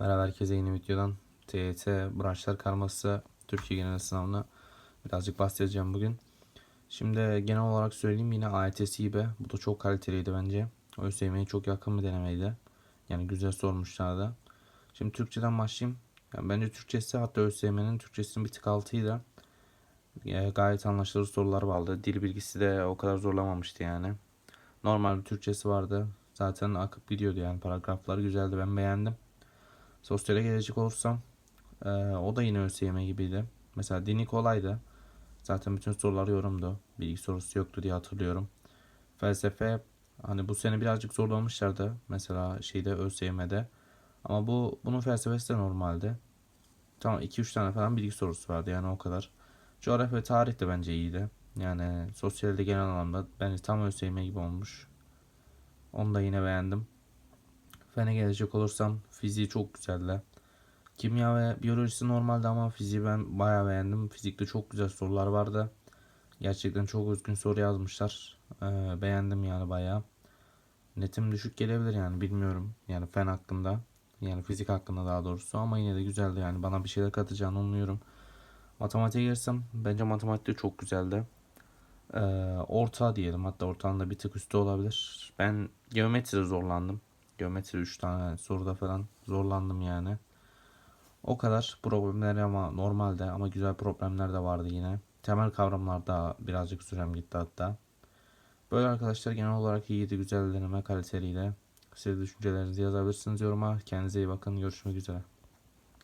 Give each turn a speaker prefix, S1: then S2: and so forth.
S1: Merhaba herkese yeni videodan TYT branşlar karması Türkiye genel sınavına birazcık bahsedeceğim bugün. Şimdi genel olarak söyleyeyim yine AYTS gibi bu da çok kaliteliydi bence. ÖSYM'ye çok yakın bir denemeydi. Yani güzel sormuşlardı. Şimdi Türkçeden başlayayım. Yani bence Türkçesi hatta ÖSYM'nin Türkçesinin bir tık altıydı. E, gayet anlaşılır sorular vardı. Dil bilgisi de o kadar zorlamamıştı yani. Normal bir Türkçesi vardı. Zaten akıp gidiyordu yani paragraflar güzeldi ben beğendim. Sosyale gelecek olursam e, o da yine ÖSYM gibiydi. Mesela dini kolaydı. Zaten bütün sorular yorumdu. Bilgi sorusu yoktu diye hatırlıyorum. Felsefe hani bu sene birazcık zorlamışlardı. Mesela şeyde ÖSYM'de. Ama bu bunun felsefesi de normaldi. Tamam 2-3 tane falan bilgi sorusu vardı yani o kadar. Coğrafya ve tarih de bence iyiydi. Yani sosyalde genel anlamda bence tam ÖSYM gibi olmuş. Onu da yine beğendim. Fene gelecek olursam fiziği çok güzeldi. Kimya ve biyolojisi normalde ama fiziği ben bayağı beğendim. Fizikte çok güzel sorular vardı. Gerçekten çok özgün soru yazmışlar. Ee, beğendim yani bayağı. Netim düşük gelebilir yani bilmiyorum. Yani fen hakkında. Yani fizik hakkında daha doğrusu ama yine de güzeldi yani bana bir şeyler katacağını umuyorum. Matematiğe girsem bence matematik de çok güzeldi. Ee, orta diyelim hatta ortanın da bir tık üstü olabilir. Ben geometride zorlandım. Geometri 3 tane soruda falan zorlandım yani. O kadar problemler ama normalde ama güzel problemler de vardı yine. Temel kavramlarda birazcık sürem gitti hatta. Böyle arkadaşlar genel olarak iyiydi, güzel deneme kaliteliydi. Siz düşüncelerinizi yazabilirsiniz yoruma. Kendinize iyi bakın. Görüşmek üzere.